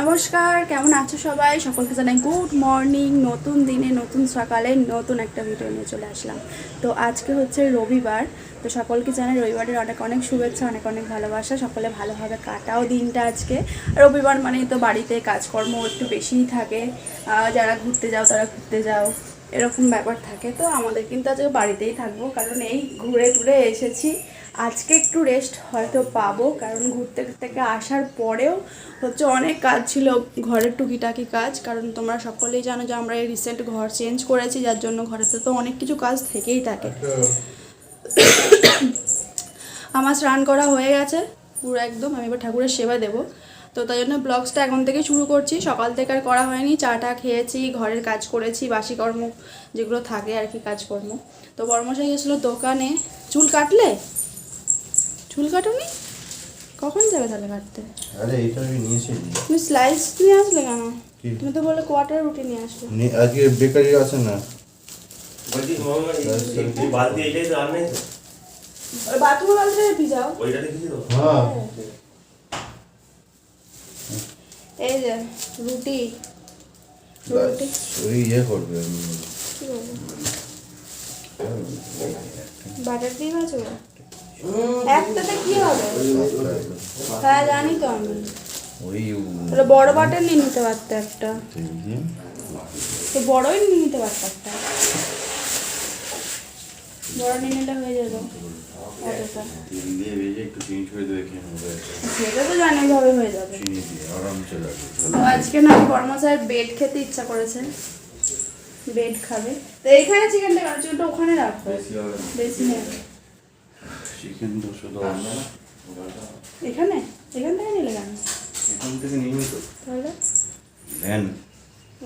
নমস্কার, কেমন আছো সবাই? সকলকে জানাই গুড মর্নিং নতুন দিনে, নতুন সকালে, নতুন একটা ভিডিও নিয়ে চলে আসলাম। তো আজকে হচ্ছে রবিবার, তো সকলকে জানাই রবিবারের অনেক অনেক শুভেচ্ছা, অনেক অনেক ভালোবাসা। সকলে ভালোভাবে কাটাও দিনটা আজকে। রবিবার মানেই তো বাড়িতে কাজকর্ম একটু বেশিই থাকে। যারা ঘুরতে যাও, তারা ঘুরতে যাও, এরকম ব্যাপার থাকে। তো আমাদের কিন্তু আজকে বাড়িতেই থাকব, কারণ এই ঘুরে টুরে এসেছি। আজকে একটু রেস্ট হয়তো পাবো কারণ ঘুরতে থেকে আসার পরেও হচ্ছে অনেক কাজ ছিল ঘরের টুকিটাকি কাজ। কারণ তোমরা সকলেই জানো যে আমরা এই রিসেন্ট ঘর চেঞ্জ করেছি যার জন্য ঘরেতে তো অনেক কিছু কাজ থেকেই থাকে। আমার স্নান করা হয়ে গেছে পুরো একদম আমি এবার ঠাকুরের সেবা দেবো। তো তাই জন্য ব্লগসটা এখন থেকে শুরু করছি সকাল থেকে আর করা হয়নি চাটা খেয়েছি ঘরের কাজ করেছি বাসি কর্ম যেগুলো থাকে আর কি কাজকর্ম। তো বর্মশাই গেছিল দোকানে চুল কাটলে? চুল কাটুনি? কখন যাবে তাহলে কাটতে? আরে এটা আমি নিয়েছি তুমি স্লাইস নিয়ে আসলে কেন? তুমি তো বলে কোয়ার্টার রুটি নিয়ে আসলে আজকে বেকারি আছে না? বলছি মামা এই- এই বালতি এটাই তো আর নেই তো। বাথরুম বালতে ভিজাও তো। হ্যাঁ। এই যে রুটি। রুটি ওই ইয়ে করবে বাটার দিয়ে আছে একটাতে কি হবে? হ্যাঁ জানি তো আমি। ওই বড় বাটার নিয়ে নিতে পারতো একটা। তো বড়ই নিয়ে নিতে পারতো একটা। বড় নিয়ে নিলে হয়ে যাবে সেটা তো জানি ভাবে হয়ে যাবে। আজকে না কর্মচারীর বেড খেতে ইচ্ছা করেছে। বেড খাবে। তো এইখানে চিকেনটা কেন চিকেনটা ওখানে রাখো বেশি নেই চিকেন দুশো দশ। এখানে? এখান থেকে নিলে কেন? এখান থেকে নিয়ে নিত। তাহলে? নেন।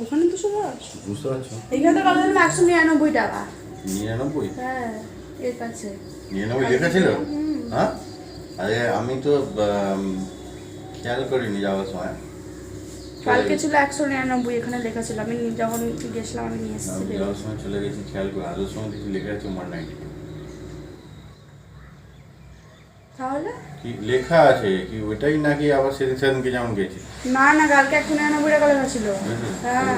ওখানে দুশো দশ? বুঝতে পারছ এখানে তো কত একশো নিরানব্বই টাকা। নিরানব্বই? হ্যাঁ এর কাছে। নিরানব্বই লেখা ছিল? হ্যাঁ? আরে আমি তো খেয়াল করিনি যাওয়ার সময়। কালকে ছিল একশো নিরানব্বই এখানে লেখা ছিল। আমি যখন গেছিলাম আমি নিয়ে এসেছি। যাওয়ার সময় চলে গেছি খেয়াল করে। আসার সময় দেখি লেখা আছে ওয়ান নাইনটি। তাহলে? কি লেখা আছে? কি ওইটাই নাকি আবার সেদিন সেদিনকে যেমন গেছি? না না কালকে একশো নিরানব্বই টাকা লেখা ছিল হ্যাঁ।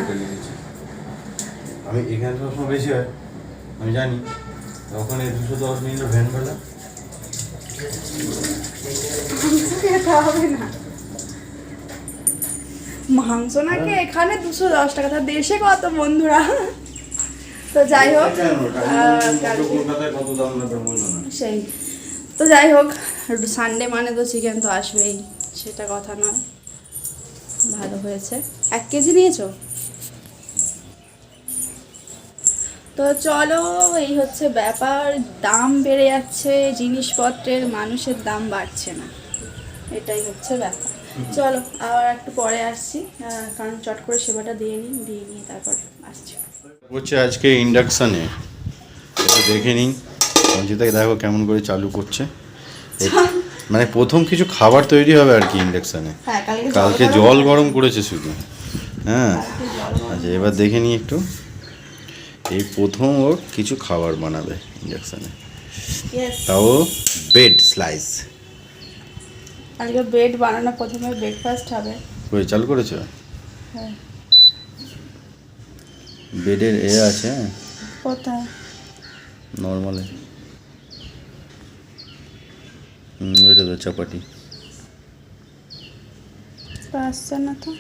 আমি এখানে সবসময় বেশি হয়। আমি জানি। ওখানে দুশো দশ মিনিট ভ্যান বেলা মাংস হবে না। মাংস নাকি এখানে দুশো দশ টাকা। তার দেশে কত বন্ধুরা? তো যাই হোক সেই। তো যাই হোক সানডে মানে তো চিকেন তো আসবেই, সেটা কথা নয়। ভালো হয়েছে। এক কেজি নিয়েছো? তো চলো, এই হচ্ছে ব্যাপার। দাম বেড়ে যাচ্ছে, জিনিসপত্রের মানুষের দাম বাড়ছে না। এটাই হচ্ছে ব্যাপার। চলো, আবার একটু পরে আসছি। কারণ চট করে সেবাটা দিয়ে নিই, দিয়ে নিয়ে তারপর আসছি। হচ্ছে আজকে ইন্ডাকশানে দেখে নিন। সঞ্চিতাকে দেখো কেমন করে চালু করছে। মানে প্রথম কিছু খাবার তৈরি হবে আর কি ইন্ডাকশানে। হ্যাঁ কালকে জল গরম করেছে শুধু। হ্যাঁ আচ্ছা এবার দেখে নিই একটু। এই প্রথম ও কিছু খাবার বানাবে ইন্ডাকশানে. তাও বেড স্লাইস। আজকে বেড বানানো প্রথমে ব্রেকফাস্ট হবে। করে চালু করেছ? হ্যাঁ। বেডের এ আছে হ্যাঁ? কোথায়? নর্মালে। ওইটা তো চাপাটি। আসছে না তো।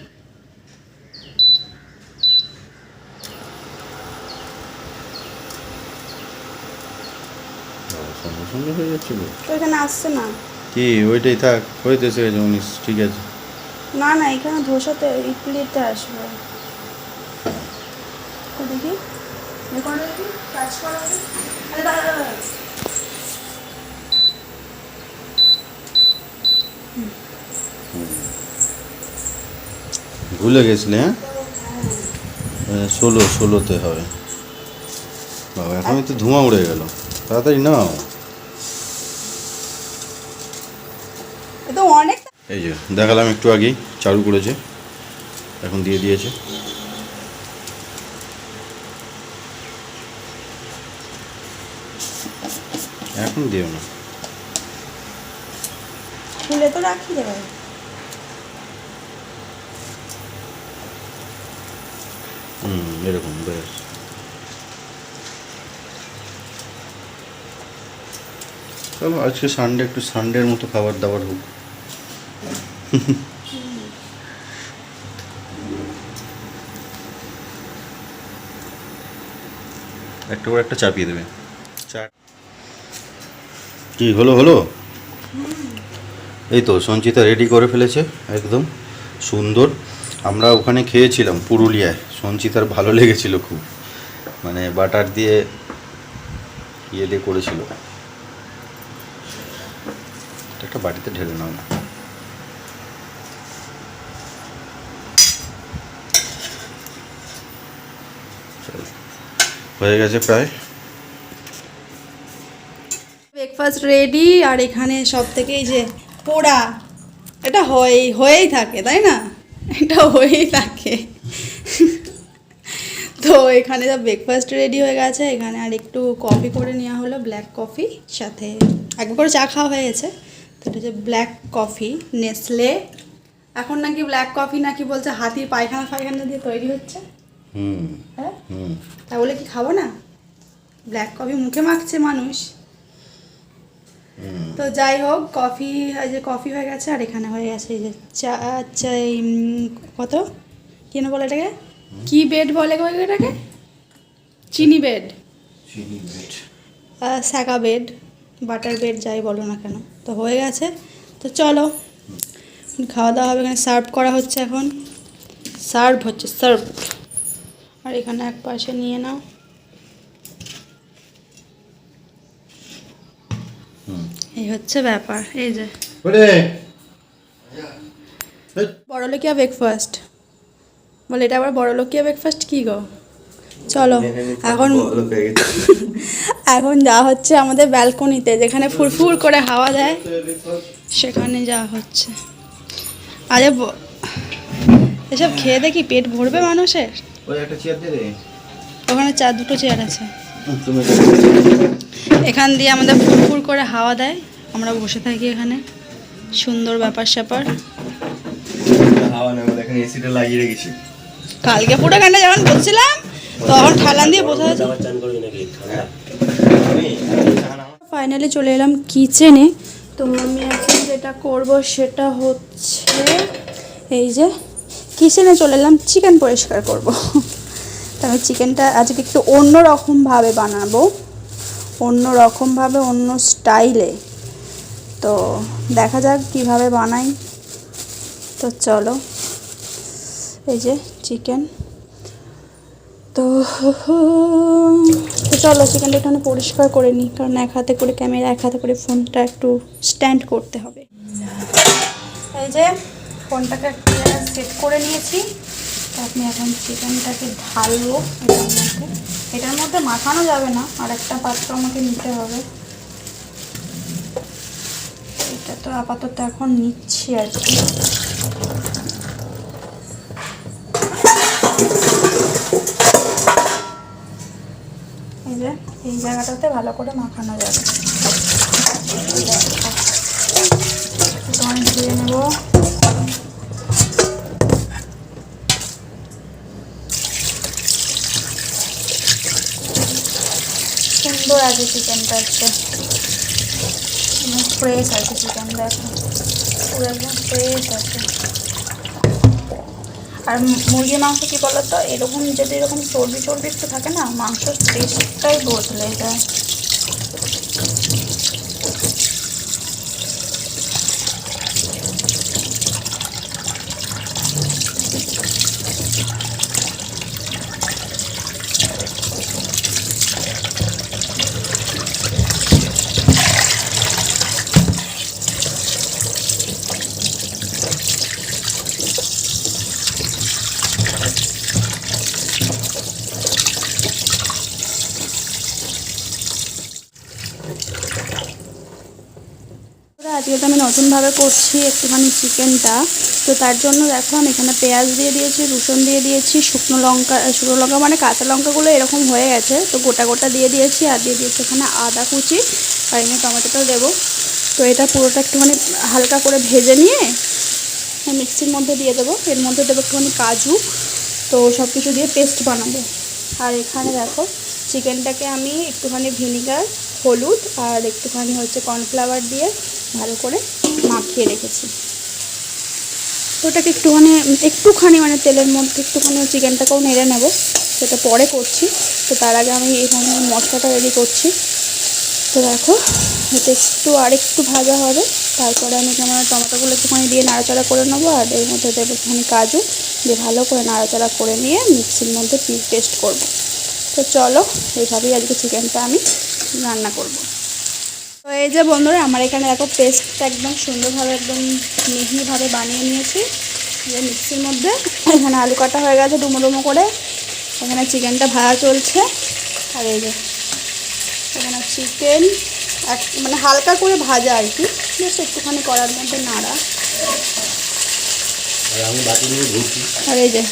সঙ্গে সঙ্গে হয়ে যাচ্ছিল। তো এখানে আসছে না। কি ওইটাই থাক হইতে এসে গেছে উনিশ ঠিক আছে। না না এখানে ধোসাতে ইডলিতে আসবে। দেখি। কাজ করো দেখি। আরে দাঁড়া দাঁড়া দাঁড়া। ভুলে গেছিলে হ্যাঁ? ষোলো ষোলোতে হবে। বাবা এখনই তো ধোঁয়া উড়ে গেল। তাড়াতাড়ি নাও। এই যে দেখালাম একটু আগেই চালু করেছে। এখন দিয়ে দিয়েছে। এখন দিও না। খুলে তো রাখি দেবে হুম এরকম বেশ চলো, আজকে সানডে একটু সানডের মতো খাবার দাবার হোক। একটা করে একটা চাপিয়ে দেবে। কি, হলো হলো? এই তো, সঞ্চিতা রেডি করে ফেলেছে, একদম সুন্দর। আমরা ওখানে খেয়েছিলাম পুরুলিয়ায়। সঞ্চিতার ভালো লেগেছিল খুব। মানে বাটার দিয়ে ইয়ে দিয়ে করেছিল। এটা একটা বাটিতে ঢেলে নাও হয়ে গেছে প্রায়। ব্রেকফাস্ট রেডি আর এখানে সব থেকে এই যে পোড়া, এটা হয়েই হয়েই থাকে, তাই না? এটা হয়েই থাকে। তো এখানে যা ব্রেকফাস্ট রেডি হয়ে গেছে, এখানে আর একটু কফি করে নেওয়া হলো ব্ল্যাক কফি সাথে একবার চা খাওয়া হয়ে গেছে। তো এটা হচ্ছে ব্ল্যাক কফি নেসলে এখন নাকি ব্ল্যাক কফি নাকি বলছে হাতির পায়খানা ফায়খানা দিয়ে তৈরি হচ্ছে। হ্যাঁ? হুম। তা বলে কি খাব না? ব্ল্যাক কফি মুখে মাখছে মানুষ। তো যাই হোক কফি যে কফি হয়ে গেছে আর এখানে হয়ে গেছে এই যে চা চা এই, কত? কেন বলে এটাকে? কি বেড বলে এটাকে? চিনি বেড স্যাকা বেড বাটার বেড যাই বলো না কেন। তো হয়ে গেছে। তো চলো খাওয়া দাওয়া হবে এখানে সার্ভ করা হচ্ছে এখন। সার্ভ হচ্ছে সার্ভ। আর এখানে এক পাশে নিয়ে নাও। এই হচ্ছে ব্যাপার এই যে। বড়লোকিয়া ব্রেকফাস্ট বলে এটা আবার বড়লোকিয়া ব্রেকফাস্ট কী গো? চলো এখন এখন যা হচ্ছে আমাদের ব্যালকনিতে যেখানে ফুরফুর করে হাওয়া দেয় সেখানে যা হচ্ছে। আরে ব- এসব খেয়ে দেখি পেট ভরবে মানুষের? ওই একটা চেয়ার দে রে। ওখানে চার দুটো চেয়ার আছে। এখান দিয়ে আমাদের ফুরফুর করে হাওয়া দেয় আমরা বসে থাকি এখানে। সুন্দর ব্যাপার স্যাপার। হাওয়া নেই বলে এখানে এসিটা লাগিয়ে রেখেছি। কালকে পুরো গানটা যখন বলছিলাম তখন ঠালান দিয়ে বসে আছে আবার চান করবি নাকি ঠান্ডা ফাইনালি চলে এলাম কিচেনে। তো আমি এখন যেটা করব সেটা হচ্ছে এই যে কিচেনে চলে এলাম চিকেন পরিষ্কার করব। তো আমি চিকেনটা আজকে একটু অন্য রকমভাবে বানাবো। অন্য রকমভাবে অন্য স্টাইলে। তো দেখা যাক কীভাবে বানাই। তো চলো, এই যে চিকেন। তো তো চলো চিকেনটা এখানে পরিষ্কার করে নিই, কারণ এক হাতে করে ক্যামেরা, এক হাতে করে ফোনটা একটু স্ট্যান্ড করতে হবে। এই যে, ফোনটাকে একটু সেট করে নিয়েছি। আপনি এখন চিকেনটাকে ঢালবো এটার মধ্যে। এটার মধ্যে মাখানো যাবে না, আর একটা পাত্র আমাকে নিতে হবে। এটা তো আপাতত এখন নিচ্ছি আর কি। যে এই জায়গাটাতে ভালো করে মাখানো যাবে। ধুয়ে নেব। সুন্দর আছে চিকেনটা হচ্ছে ফ্রেশ আছে চিকেন দেখো পুরো একদম ফ্রেশ আছে। আর মুরগির মাংস কি তো এরকম যদি এরকম চর্বি চর্বি একটু থাকে না মাংস টেস্টটাই বদলে যায়। আজকে তো আমি নতুনভাবে করছি একটুখানি চিকেনটা। তো তার জন্য দেখো আমি এখানে পেঁয়াজ দিয়ে দিয়েছি, রসুন দিয়ে দিয়েছি, শুকনো লঙ্কা শুকনো লঙ্কা মানে কাঁচা লঙ্কাগুলো এরকম হয়ে গেছে। তো গোটা গোটা দিয়ে দিয়েছি আর দিয়ে দিয়েছি এখানে আদা কুচি আর এখানে টমেটোটাও দেবো। তো এটা পুরোটা একটুখানি হালকা করে ভেজে নিয়ে মিক্সির মধ্যে দিয়ে দেবো। এর মধ্যে দেবো একটুখানি কাজু। তো সব কিছু দিয়ে পেস্ট বানাবো। আর এখানে দেখো চিকেনটাকে আমি একটুখানি ভিনিগার, হলুদ আর একটুখানি হচ্ছে কর্নফ্লাওয়ার দিয়ে ভালো করে মাখিয়ে রেখেছি। ওটাকে একটুখানি একটুখানি মানে তেলের মধ্যে একটুখানি চিকেনটাকেও নেড়ে নেব, সেটা পরে করছি। তো তার আগে আমি এখানে মশলাটা রেডি করছি। তো দেখো এটা একটু আর একটু ভাজা হবে। তারপরে আমি কেমন টমেটোগুলো একটুখানি দিয়ে নাড়াচাড়া করে নেব, আর এর মধ্যে দেবো একটুখানি কাজু। দিয়ে ভালো করে নাড়াচাড়া করে নিয়ে মিক্সির মধ্যে পেস্ট করব। তো চলো, এইভাবেই আজকে চিকেনটা আমি রান্না করব। তো এই যে বন্ধুরা আমার এখানে দেখো পেস্টটা একদম সুন্দরভাবে একদম মিহিভাবে বানিয়ে নিয়েছি। যে মিক্সির মধ্যে। এখানে আলু কাটা হয়ে গেছে ডুমো ডুমো করে। এখানে চিকেনটা ভাজা চলছে। আর এই যে এখানে চিকেন এক মানে হালকা করে ভাজা আর কি। জাস্ট একটুখানি করার মধ্যে নাড়া। আর এই যে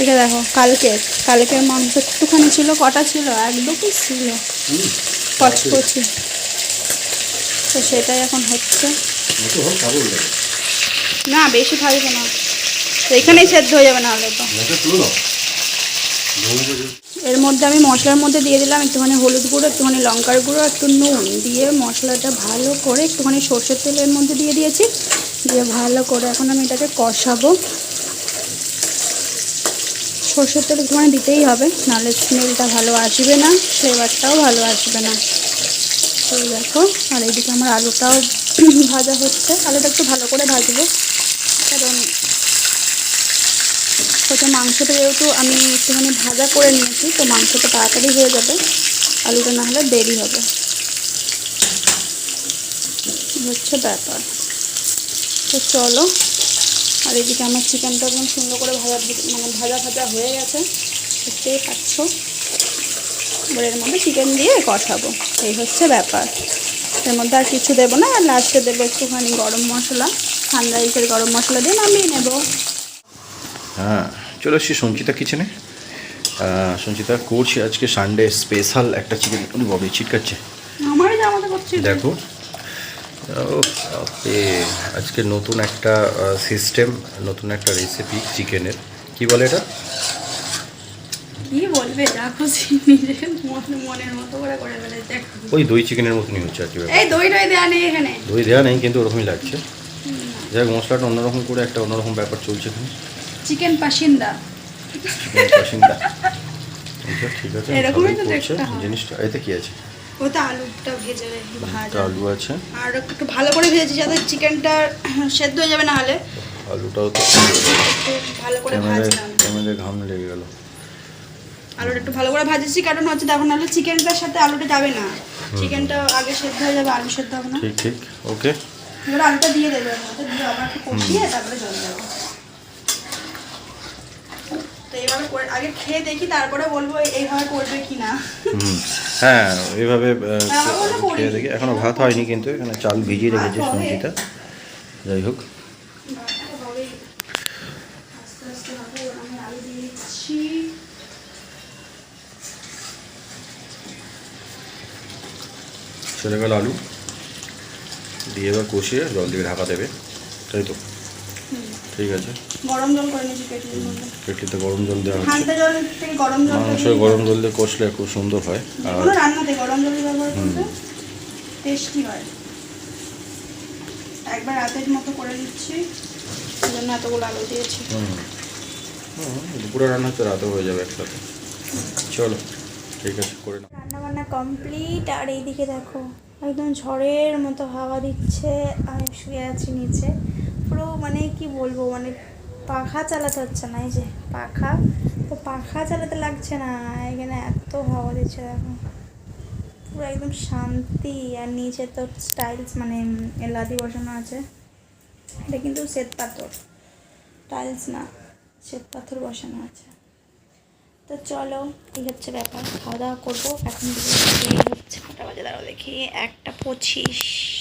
এটা দেখো কালকের কালকের মাংস একটুখানি ছিল কটা ছিল? একদমই ছিল। কচকচি। তো সেটাই এখন হচ্ছে। না বেশি ভাজবো না। তো এখানেই সেদ্ধ হয়ে যাবে না হলে তো এর মধ্যে আমি মশলার মধ্যে দিয়ে দিলাম একটুখানি হলুদ গুঁড়ো একটুখানি লঙ্কার গুঁড়ো একটু নুন দিয়ে মশলাটা ভালো করে একটুখানি সর্ষের তেলের মধ্যে দিয়ে দিয়েছি। দিয়ে ভালো করে এখন আমি এটাকে কষাবো। সর্ষের তেল একটুখানি দিতেই হবে নাহলে স্মেলটা ভালো আসবে না ফ্লেভারটাও ভালো আসবে না। তো দেখো। আর এইদিকে আমার আলুটাও ভাজা হচ্ছে। আলুটা একটু ভালো করে ভাজবো। কারণ হচ্ছে মাংসটা যেহেতু আমি একটুখানি ভাজা করে নিয়েছি, তো মাংসটা তাড়াতাড়ি হয়ে যাবে। আলুটা না হলে দেরি হবে। হচ্ছে ব্যাপার। তো চলো। আর এদিকে আমার চিকেনটা একদম সুন্দর করে ভাজা মানে ভাজা ভাজা হয়ে গেছে। দেখতেই পাচ্ছ। এর মধ্যে চিকেন দিয়ে কষাবো। এই হচ্ছে ব্যাপার। এর মধ্যে আর কিছু দেবো না আর লাস্টে দেবো একটুখানি গরম মশলা। সানরাইসের গরম মশলা দিয়ে নামিয়ে নেব। হ্যাঁ চলে এসছি সঞ্চিতা কিচেনে সঞ্চিতা করছি আজকে সানডে স্পেশাল একটা চিকেন উনি ববে চিটকাচ্ছে আমারই জামাতে করছি। দেখো। ও, বাপরে, আজকে নতুন একটা সিস্টেম নতুন একটা রেসিপি চিকেনের কি বলে এটা? কি বলবে? যা খুশি নিজে মনের মতো করে করে ফেলেছে ওই দই চিকেনের মতনই হচ্ছে আর কি এই দই নেই এখানে। দই নেই কিন্তু ওরকমই লাগছে। যাই হোক মশলাটা অন্যরকম করে একটা অন্যরকম ব্যাপার চলছে এখানে। চিকেন পাসিন্দা। চিকেন বাসিন্দা আচ্ছা, ঠিক আছে এরকমই তো দেখতে। জিনিসটা। এতে কি আছে? আলুটা ভেজে ভাজা। আলু আছে। আর একটু ভালো করে ভেজেছি যাতে চিকেনটা সেদ্ধ হয়ে যাবে না হলে আলুটাও তো ভালো করে ভাজলাম। ক্যামেরায় ঘাম লেগে গেল। আলুটা একটু ভালো করে ভাজেছি কারণ হচ্ছে দেখো নাহলে চিকেনটার সাথে আলুটা যাবে না। চিকেনটা আগে সেদ্ধ হয়ে যাবে আলু সেদ্ধ হবে না। ঠিক ঠিক ওকে। এবার আলুটা দিয়ে দেবে দিয়ে আবার একটু কষিয়ে তারপরে জল দেবো। তো এইভাবে আগে খেয়ে দেখি তারপরে বলব এইভাবে করবে কি না হ্যাঁ এইভাবে হ্যাঁ। খেয়ে দেখি। এখনও ভাত হয়নি কিন্তু এখানে চাল ভিজিয়ে রেখেছে। সঞ্চিতা। যাই হোক ভাতটা হবেই। আস্তে আস্তে হবে এবার আমি আলু দিয়ে দিচ্ছি চলে গেল আলু। দিয়ে এবার কষিয়ে জল দিয়ে ঢাকা দেবে। তাই তো? ঠিক আছে। গরম জল করে নিয়েছি কেটলির মধ্যে। কেটলিতে গরম জল দেওয়া ঠান্ডা জল থেকে গরম জল মাংস গরম জল দিয়ে কষলে খুব সুন্দর হয়। আর রান্নাতে গরম জল ব্যবহার করলে টেস্টি হয়। একবার রাতের মতো করে দিচ্ছি। এতগুলো আলু দিয়েছি। হুম। দুপুরে রান্না হচ্ছে রাতে হয়ে যাবে একসাথে। চলো। ঠিক আছে করে নাও। রান্না বান্না কমপ্লিট আর এইদিকে দেখো একদম ঝড়ের মতো হাওয়া দিচ্ছে আমি শুয়ে আছি নিচে। পুরো মানে কি বলব মানে পাখা চালাতে হচ্ছে না এই যে পাখা। তো পাখা চালাতে লাগছে না এখানে এত হাওয়া দিচ্ছে দেখো। পুরো একদম শান্তি আর নিচে তো স্টাইলস মানে উম, লাদি বসানো আছে। এটা কিন্তু শ্বেত পাথর। টাইলস না শ্বেত পাথর বসানো আছে। তো চলো, এই হচ্ছে ব্যাপার। খাওয়া দাওয়া করব। এখন হচ্ছে কটা বাজে। দাঁড়াও, দেখি একটা পঁচিশ,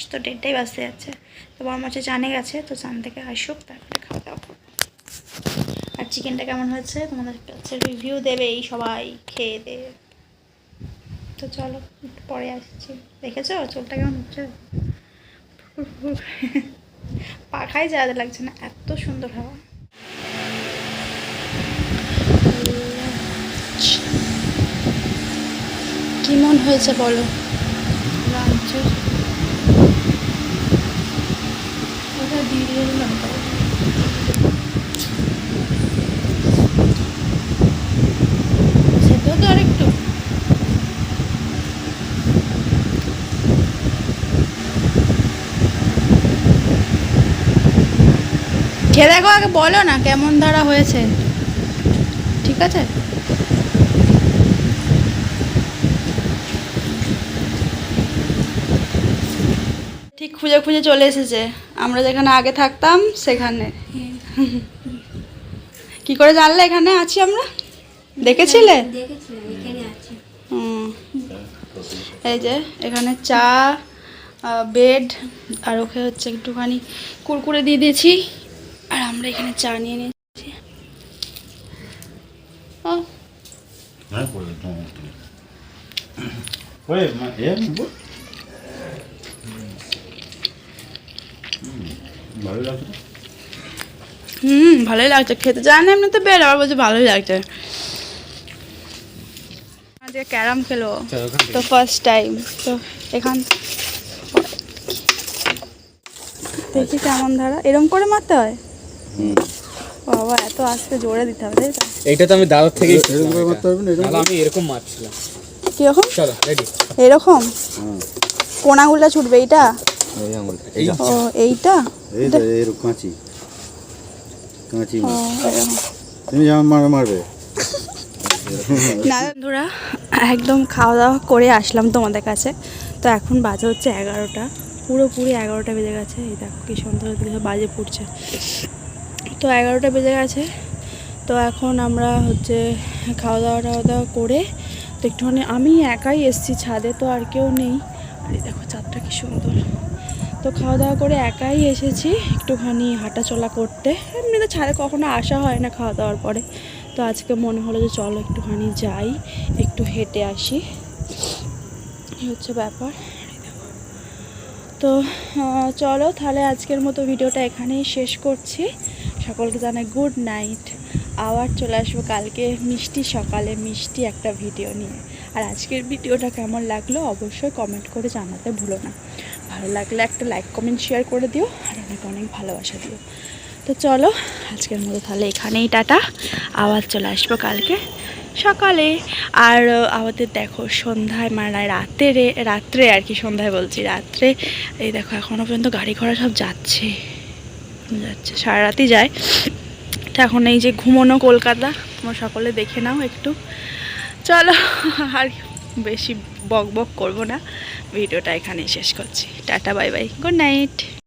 তো দেড়টাই বাজতে যাচ্ছে। তো বড় মাছে জানে গেছে, তো চান থেকে আসুক, তারপরে খাওয়া দাওয়া করব। আর চিকেনটা কেমন হয়েছে? তোমাদের কাছে রিভিউ দেবে এই সবাই, খেয়ে দে তো চলো, পরে আসছি। দেখেছ? চোলটা কেমন হচ্ছে? পাখায় যাওয়াতে লাগছে না, এত সুন্দর হাওয়া। হয়েছে বলো? ওটা দিয়ে খেয়ে দেখো আগে বলো না কেমন ধারা হয়েছে। ঠিক আছে? খুঁজে খুঁজে চলে এসেছে। আমরা যেখানে আগে থাকতাম, সেখানে। কি করে জানলে এখানে আছি আমরা? দেখেছিলে। এই যে, এখানে চা বেড আর ওকে হচ্ছে একটুখানি কুরকুরে দিয়ে দিয়েছি। আর আমরা এখানে চা নিয়ে নিয়েছি। ও হ্যাঁ করে দাও তুমি। ওই মা- এ নেব? হুম, ভালো লাগছে? হুম ভালোই লাগছে। খেতে চায় না এমনিতে বেড আবার বলছে ভালোই লাগছে। আজকে ক্যারাম খেলো। তো ফার্স্ট টাইম তো এখান দেখি কেমন ধারা। এরম করে মারতে হয়? বাবা এত আস্তে জোরে দিতে হবে এইটা তো আমি দাদার থেকেই শিখলাম আমি এরকম মারছিলাম। কীরকম? চলো রেডি এরকম? কোন আঙুলটা ছুটবে এইটা? এই আঙুল ও এইটা? এই এর কাঁচি। কাঁচি তুমি যেমন মারবে। না বন্ধুরা একদম খাওয়া দাওয়া করে আসলাম তোমাদের কাছে। তো এখন বাজে হচ্ছে এগারোটা। পুরোপুরি এগারোটা বেজে গেছে। এই দেখো কি সুন্দর বাজে পড়ছে। তো এগারোটা বেজে গেছে। তো এখন আমরা হচ্ছে খাওয়া দাওয়া টাওয়া দাওয়া করে তো একটুখানি আমি একাই এসছি ছাদে তো আর কেউ নেই। আর এই দেখো চাঁদটা কি সুন্দর। তো খাওয়া দাওয়া করে একাই এসেছি, একটুখানি হাঁটা চলা করতে। এমনিতে ছাদে কখনো আসা হয় না খাওয়া দাওয়ার পরে। তো আজকে মনে হলো যে চলো একটুখানি যাই, একটু হেঁটে আসি। হচ্ছে ব্যাপার। তো চলো তাহলে আজকের মতো ভিডিওটা এখানেই শেষ করছি। সকলকে জানাই গুড নাইট আবার চলে আসব কালকে মিষ্টি সকালে, মিষ্টি একটা ভিডিও নিয়ে। আর আজকের ভিডিওটা কেমন লাগল অবশ্যই কমেন্ট করে জানাতে ভুলো না। ভালো লাগলে একটা লাইক কমেন্ট শেয়ার করে দিও, আর অনেক অনেক ভালোবাসা দিও। তো চলো, আজকের মতো তাহলে এখানেই, টাটা। আবার চলে আসব কালকে সকালে। আর আমাদের দেখো সন্ধ্যায় মানে রাতে রাত্রে আর কি সন্ধ্যায় বলছি, রাত্রে এই দেখো এখনও পর্যন্ত গাড়ি ঘোড়া সব যাচ্ছে। যাচ্ছে, সারা রাতই যায়। তো এখন এই যে ঘুমোনো কলকাতা, তোমরা সকলে দেখে নাও একটু। চলো, আর বেশি বক বক করব না। ভিডিওটা এখানেই শেষ করছি। Tata bye bye good night.